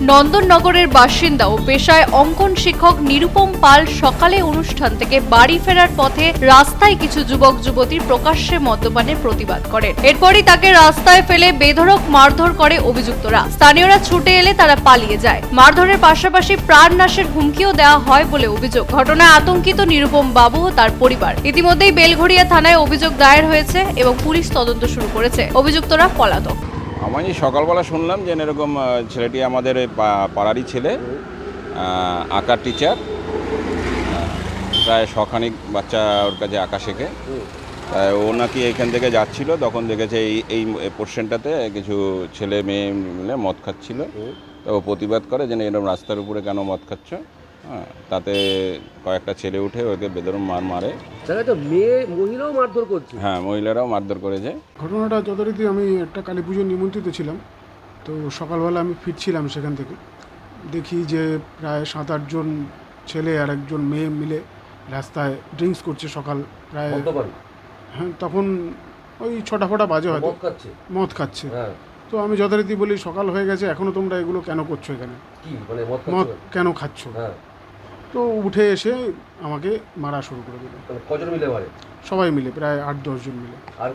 নন্দননগরের বাসিন্দা ও পেশায় অঙ্কন শিক্ষক নিরুপম পাল সকালে অনুষ্ঠান থেকে বাড়ি ফেরার পথে রাস্তায় কিছু যুবক যুবতী প্রকাশ্যে মদ্যপানের প্রতিবাদ করেন। এরপরই তাকে রাস্তায় ফেলে বেধড়ক মারধর করে অভিযুক্তরা। স্থানীয়রা ছুটে এলে তারা পালিয়ে যায়। মারধরের পাশাপাশি প্রাণ নাশের হুমকিও দেওয়া হয় বলে অভিযোগ। ঘটনায় আতঙ্কিত নিরুপম বাবু ও তার পরিবার। ইতিমধ্যেই বেলঘড়িয়া থানায় অভিযোগ দায়ের হয়েছে এবং পুলিশ তদন্ত শুরু করেছে। অভিযুক্তরা পলাতক। আমি সকালবেলা শুনলাম যে এরকম ছেলেটি আমাদের পাড়ারই ছেলে আঁকার টিচার প্রায় শখানিক বাচ্চা ওর কাছে আঁকা শেখে। ও নাকি এখান থেকে যাচ্ছিল, তখন দেখেছে এই এই পোর্শনটাতে কিছু ছেলে মেয়ে মিলে মদ খাচ্ছিল। তো ও প্রতিবাদ করে যে এরকম রাস্তার উপরে কেন মদ খাচ্ছ? হ্যাঁ তাতে কয়েকটা ছেলে উঠে ওকে বেদরম মার মারে। তো মেয়ে মহিলাও মারধর করছে। হ্যাঁ মহিলারাও মারধর করেছে। ঘটনাটা যথারীতি আমি একটা কালী পুজো নিমন্ত্রিত ছিলাম। তো সকালবেলা আমি ফিরছিলাম সেখান থেকে। দেখি যে প্রায় সাত আটজন ছেলে আর একজন মেয়ে মিলে রাস্তায় ড্রিঙ্কস করছে সকাল প্রায় হ্যাঁ তখন ওই ছটা ফটা বাজে হয়তো। মদ খাচ্ছে? হ্যাঁ। তো আমি যথারীতি বলি সকাল হয়ে গেছে এখনও তোমরা এগুলো কেন করছ এখানে? মানে মদ মদ কেন খাচ্ছ? হ্যাঁ। তো উঠে এসে আমাকে মারা শুরু করে দিল। কজন মিলে মারে? সবাই মিলে প্রায় আট দশজন মিলে। আর